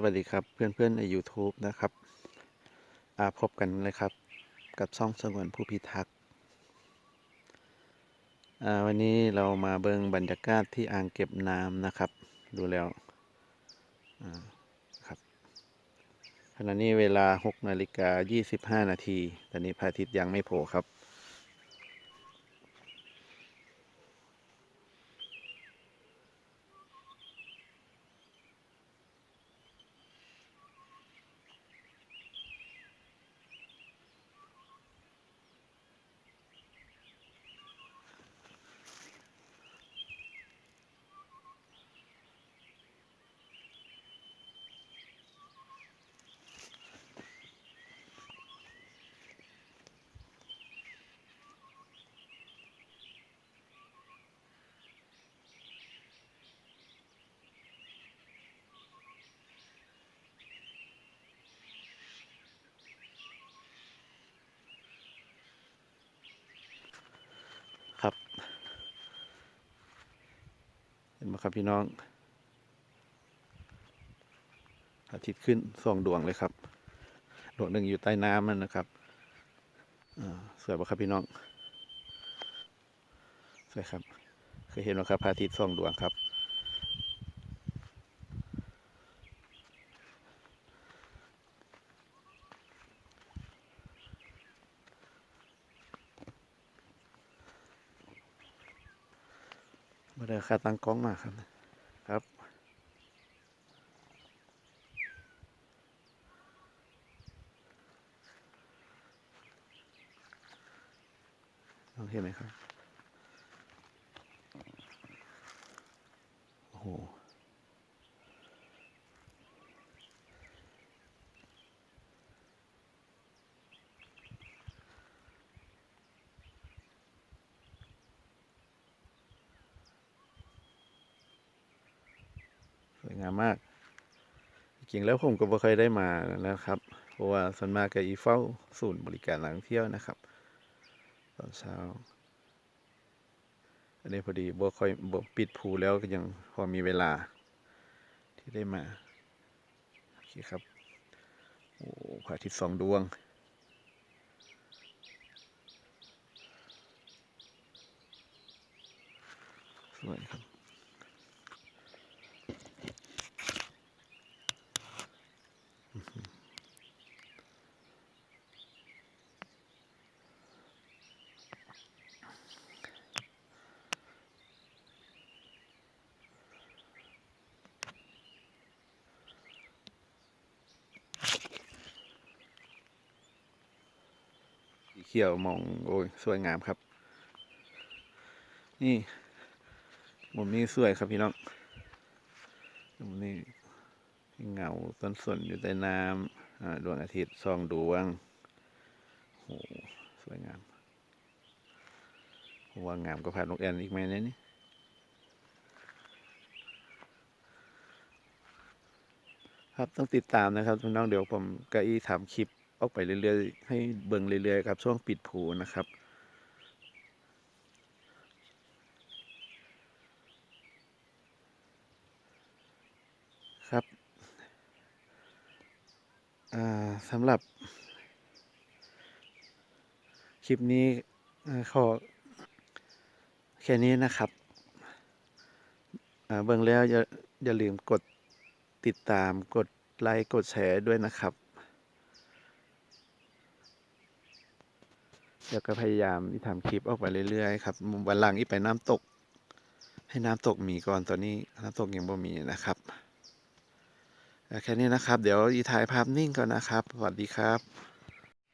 สวัสดีครับเพื่อนๆใน YouTube นะครับอาพบกันเลยครับ กับช่องสงวนผู้พิทักษ์วันนี้เรามาเบิงบรรยากาศที่อ่างเก็บน้ำนะครับ ดูแล้วครับขณะนี้เวลา 6 นาฬิกา 25 นาที ตอนนี้พระอาทิตย์ยังไม่โผล่ครับ เห็ นไหมครับพี่น้อง อาทิตย์ขึ้นสองดวงเลยครับ ดวงหนึ่งอยู่ใต้น้ำนั่นนะครับสวยปะครับพี่น้อง สวยครับ เคยเห็นไหมครับพระอาทิตย์สองดวงครับ เดินค่าตั้งกล้องมาครับครับลองเห็นไหมครับ โอ้โห งามมาก จริงๆแล้วผมก็บ่เคยได้มานะครับ เพราะว่าส่วนมากก็อีเฝ้าศูนย์บริการนักท่องเที่ยวนะครับตอนเช้า อันนี้พอดีบ่ค่อยบ่ปิดภูแล้วก็ยังพอมีเวลาที่ได้มาโอเคครับโอ้พระอาทิตย์สองดวงสวยครับ เขียวมองโอ้ยสวยงามครับ นี่มุมนี้สวยครับพี่น้องมุมนี้ เงาต้นสนอยู่ใต้น้ำดวงอาทิตย์ส่องดวงโอ้สวยงามว่างามก็ผ่านนกแอ่นอีกไหมเนี่ยนี่ครับต้องติดตามนะครับพี่น้องเดี๋ยวผมกะอีทำคลิปออกไปเรื่อยๆ ให้เบิ่งเรื่อยๆ ครับ ช่วงปิดผูนะครับ ครับ สำหรับคลิปนี้ขอแค่นี้นะครับเบิ่งแล้วอย่าอย่าลืมกดติดตามกดไลค์กดแชร์ด้วยนะครับ เดี๋ยวก็พยายามที่ทำคลิปออกไปเรื่อยๆครับวันหลังอีไปน้ำตก ให้น้ำตกมีก่อนตอนนี้น้ำตกยังบ่มีนะครับ แค่นี้นะครับ เดี๋ยวอีถ่ายภาพนิ่งก่อนนะครับ สวัสดีครับ